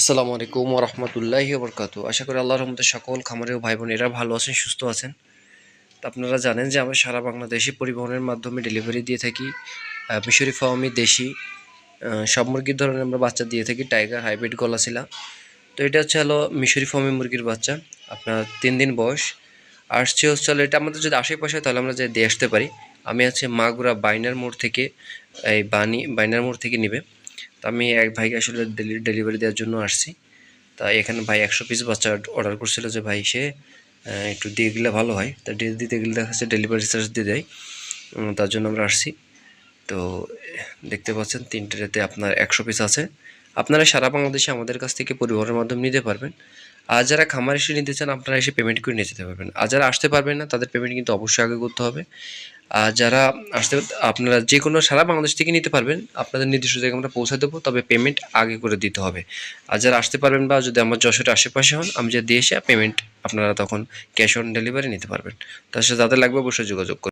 আসসালামু আলাইকুম রহমতুল্লাহি বরকাত আশা করি আল্লাহর রহমতে সকল খামারে ও ভাই বোনেরা ভালো আছেন, সুস্থ আছেন। তো আপনারা জানেন যে আমরা সারা বাংলাদেশে পরিবহনের মাধ্যমে ডেলিভারি দিয়ে থাকি। মিশরি ফার্মি দেশি সব মুরগির ধরনের আমরা বাচ্চা দিয়ে থাকি টাইগার হাইব্রিড গলাশিলা তো এটা হচ্ছে হলো মিশরি ফার্মি মুরগির বাচ্চা। আপনার তিন দিন বয়স। আসছে হচ্ছে হলো এটা আমাদের যদি আশেপাশে তাহলে আমরা যে দিয়ে আসতে পারি। আমি আছে মাগুরা বাইনার মোড় থেকে, এই বানি বাইনার মোড় থেকে নিবে। তো আমি এক ভাইকে আসলে ডেলিভারি দেওয়ার জন্য আসছি। তা এখানে ভাই একশো পিস বাচ্চা অর্ডার করছিল যে ভাই সে একটু দিয়ে গেলে ভালো হয়। তা দিতে গেলে দেখা যাচ্ছে ডেলিভারি চার্জ দিয়ে দেয়। তার জন্য আমরা আসছি। তো, দেখতে পাচ্ছেন তিনটে তিনটেতে আপনার একশো পিস আছে। আপনারা সারা বাংলাদেশে আমাদের কাছ থেকে পরিবহনের মাধ্যমে নিতে পারবেন। আর যারা খামার এসে নিতে চান, আপনারা এসে পেমেন্ট করে নিয়ে যেতে পারবেন। আর যারা আসতে পারবেন না, তাদের পেমেন্ট কিন্তু অবশ্যই আগে করতে হবে। আর যারা আসতে আপনারা যে কোনো সারা বাংলাদেশ থেকে নিতে পারবেন। আপনাদের নির্দিষ্ট জায়গায় আমরা পৌঁছে দেবো, তবে পেমেন্ট আগে করে দিতে হবে। আর যারা আসতে পারবেন বা যদি আমার যশোরের আশেপাশে হন, আমি যে দিয়ে এসে পেমেন্ট আপনারা তখন ক্যাশ অন ডেলিভারি নিতে পারবেন। তার সাথে যাদের লাগবে অবশ্যই যোগাযোগ করুন।